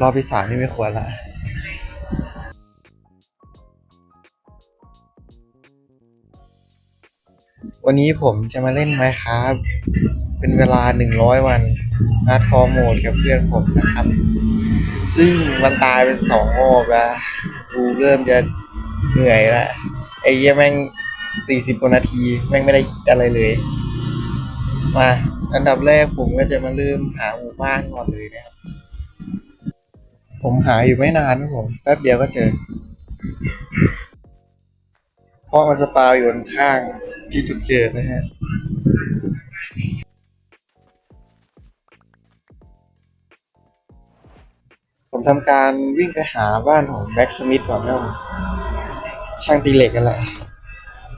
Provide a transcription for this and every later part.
รอบที่สามนี่ไม่ควรละวันนี้ผมจะมาเล่นไมครับเป็นเวลาหนึ่งร้อยวันอาร์ทอร์โหมดกับเพื่อนผมนะครับ ซึ่งมันตายเป็นสองรอบแล้วกูเริ่มจะเหนื่อยแล้วไอ้เหี้ยแม่งสี่สิบกว่านาที แม่งไม่ได้คิดอะไรเลย มา อันดับแรกผมก็จะมาเริ่มหาหมู่บ้านก่อนเลยนะครับ ผมหาอยู่ไม่นานนะผมแป๊บเดียวก็เจอพราะมันสปาอยู่ข้างที่จุดเกิดนะฮะผมทำการวิ่งไปหาบ้านของแบ็กสมิธก่อนนะผมช่างตีเหล็กกันแหละ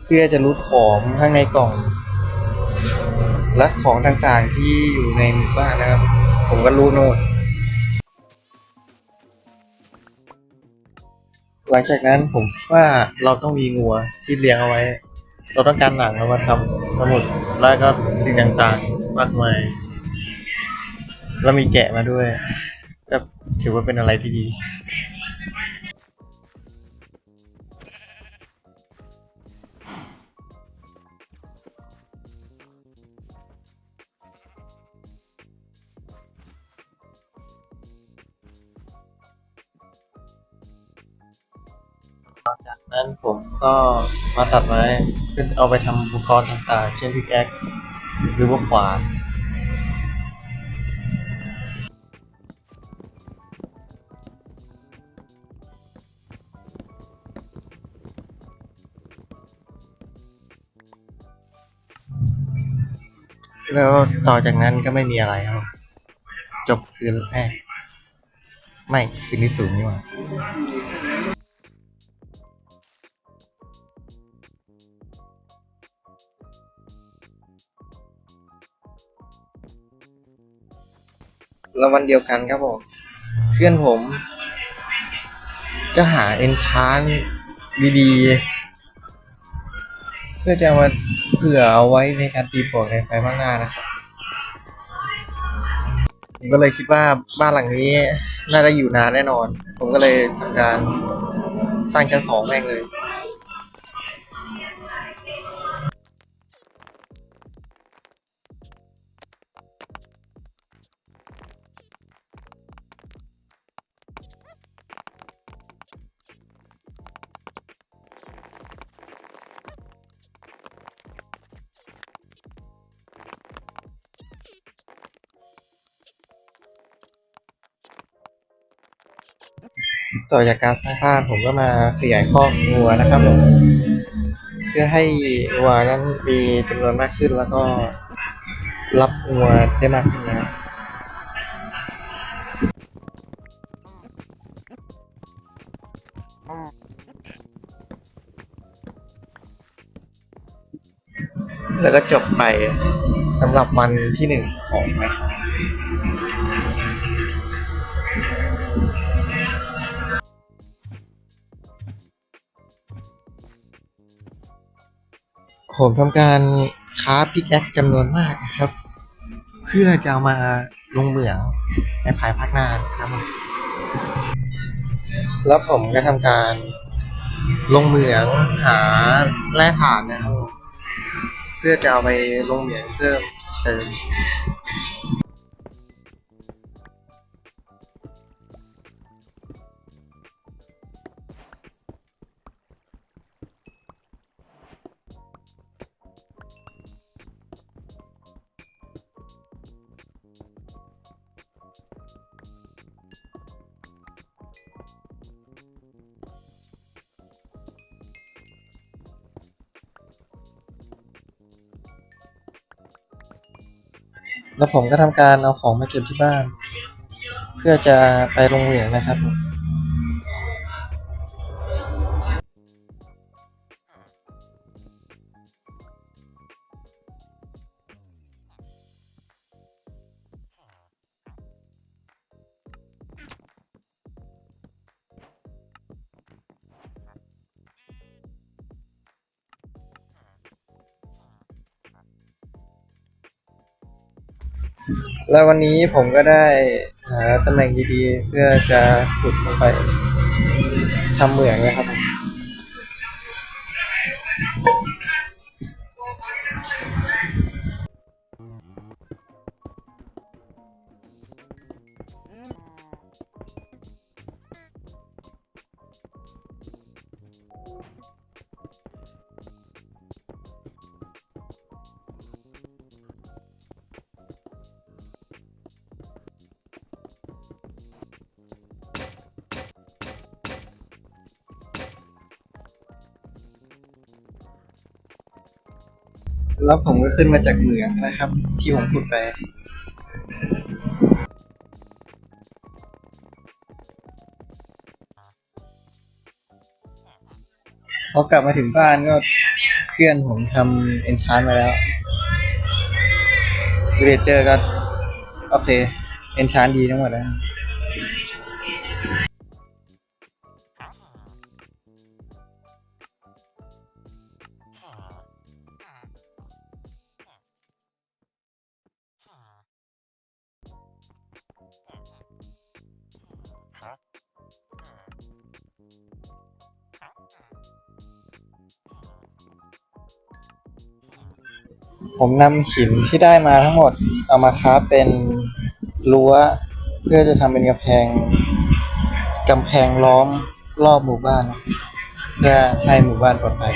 เพื่อจะรูดของข้างในกล่อง และของต่างๆที่อยู่ในหมู่บ้านนะครับ ผมก็รู้โน่น หลังจากนั้นผมคิดว่าเราต้องมีงัวที่เลี้ยงเอาไว้ เราต้องการหนังเอามาทำสมุดแล้วก็สิ่งต่างๆมากมายแล้วมีแกะมาด้วยก็ถือว่าเป็นอะไรที่ดี ก็มาตัดไม้เพื่อเอาไปทำอุปกรณ์ต่างๆ เช่นพิกแอคหรือว่าขวานแล้วต่อจากนั้นก็ไม่มีอะไรครับ จบคืนแรกไม่คืนที่สูงนี่หว่า แล้ววันเดียวกันครับผมเพื่อนผมจะหาเอนชานดีๆ เพื่อจะมาเผื่อเอาไว้ในการตีบวกในภายภาคหน้านะครับผมก็เลยคิดว่าบ้านหลังนี้ น่าจะอยู่นานแน่นอน ผมก็เลยทำการสร้างชั้นสองแม่งเลย ต่อจากการสร้างบ้านผมก็มาขยายคอกงัวนะครับผมเพื่อให้งัวนั้นมีจำนวนมากขึ้นแล้วก็รับงัวได้มากขึ้นนะครับแล้วก็จบไปสำหรับวันที่หนึ่งของไมครับ ผมทำการค้าพิกแอคจำนวนมากนะครับ เพื่อจะเอามาลงเหมืองในภายภาคหน้าครับ แล้วผมก็ทำการลงเหมืองหาแร่ถ่านนะครับ เพื่อจะเอาไปลงเหมืองเพิ่มเติม แล้วผมก็ทำการเอาของมาเก็บที่บ้าน เพื่อจะไปโรงเรียนนะครับ แล้ววันนี้ผมก็ได้หาตำแหน่งดีๆ เพื่อจะขุดลงไปทำเหมืองนะครับ แล้วผมก็ขึ้นมาจากเหมืองนะครับ ที่ผมขุดไปพอกลับมาถึงบ้านก็เพื่อนผมทำเอนชานมาแล้วเรเจอร์ก็โอเคเอนชานดีทั้งหมดแล้ว ผมนำหินที่ได้มาทั้งหมด เอามาคราฟเป็นรั้ว เพื่อจะทำเป็นกำแพงกำแพงล้อมรอบหมู่บ้านเพื่อให้หมู่บ้านปลอดภัย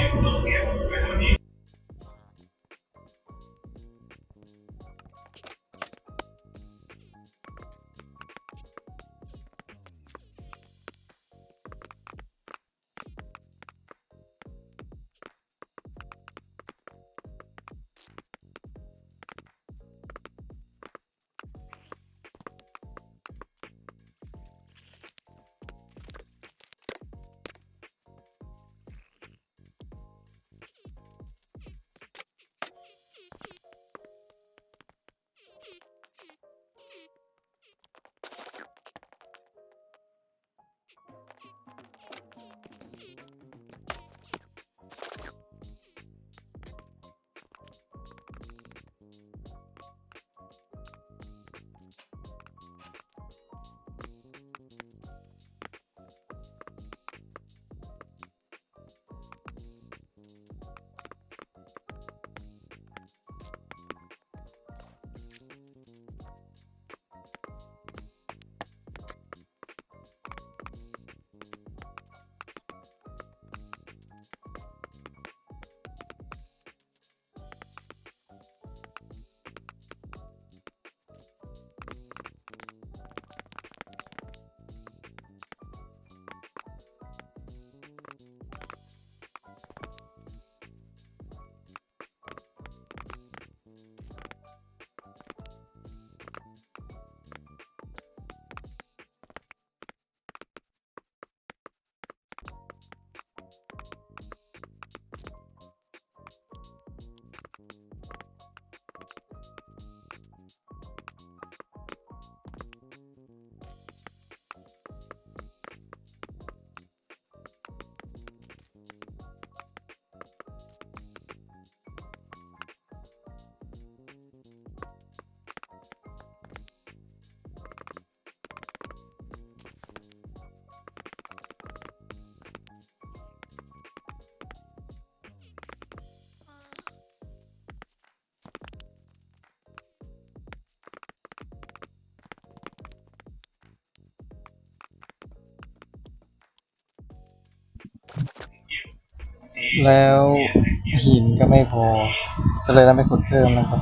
แล้วหินก็ไม่พอ ก็เลยต้องไปขุดเพิ่มนะครับ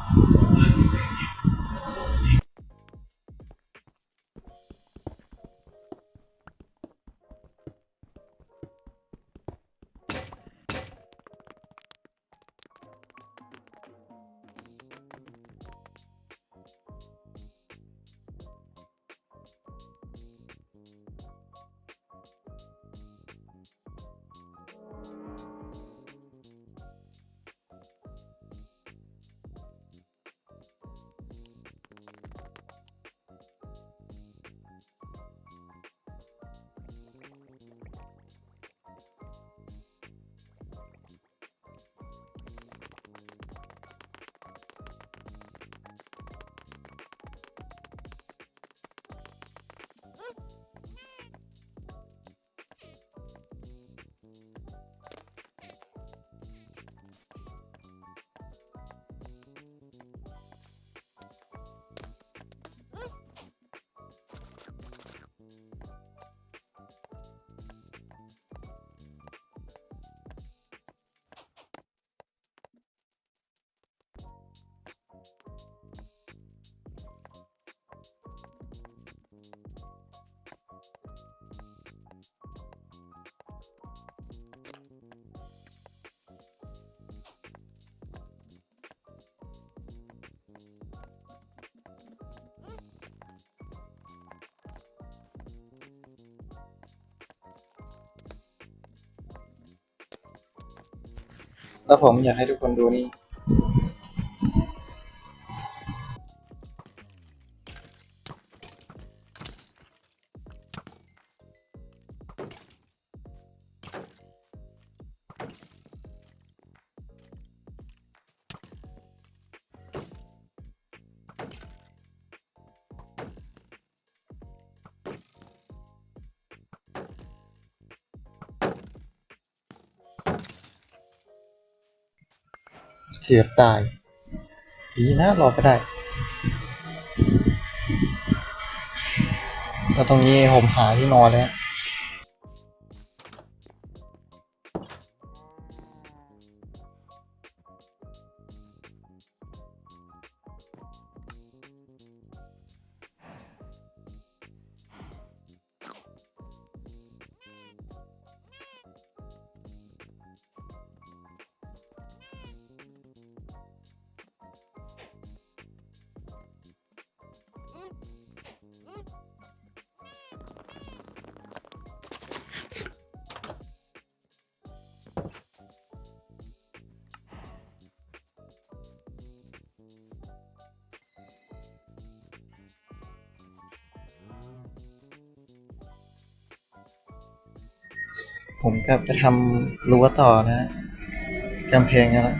แล้วผมอยากให้ทุกคนดูนี่ เกือบตาย ดีนะรอดไปได้ แล้วตรงนี้ผมหาที่นอนแล้ว ผมกลับจะทำรั้วต่อนะกำแพงนั่นแหละ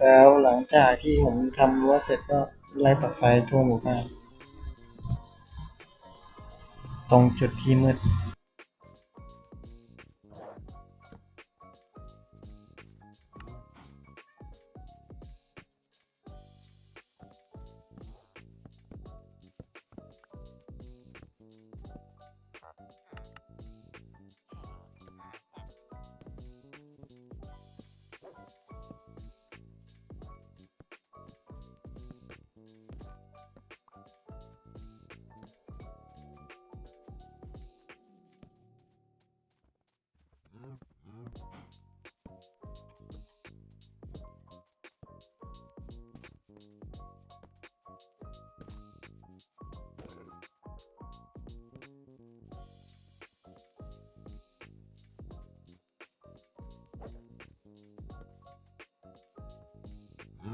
แล้วหลังจากที่ผมทำรั้วเสร็จก็ไล่ปลักไฟทั่วหมู่บ้านตรงจุดที่มืด พ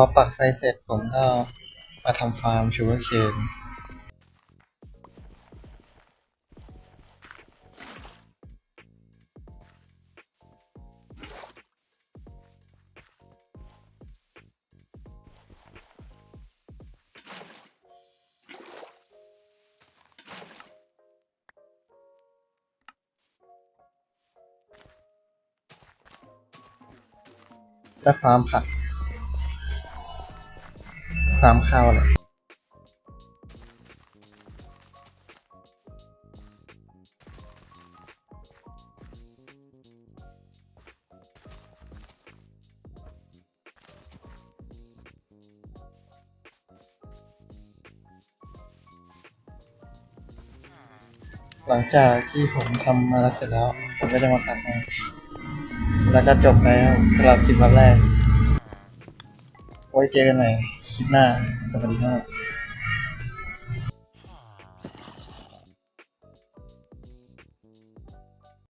อปักไฟเสร็จผมก็มาทำฟาร์มชูเกอร์เคน จะฟาร์มผัก ฟาร์มข้าวแหละหลังจากที่ผมทำมาแล้วเสร็จแล้ว ผมก็จะมาตัดมา แล้วก็จบแล้วสำหรับสิบวันแรก ไว้เจอกันใหม่คลิปหน้า สวัสดีครับ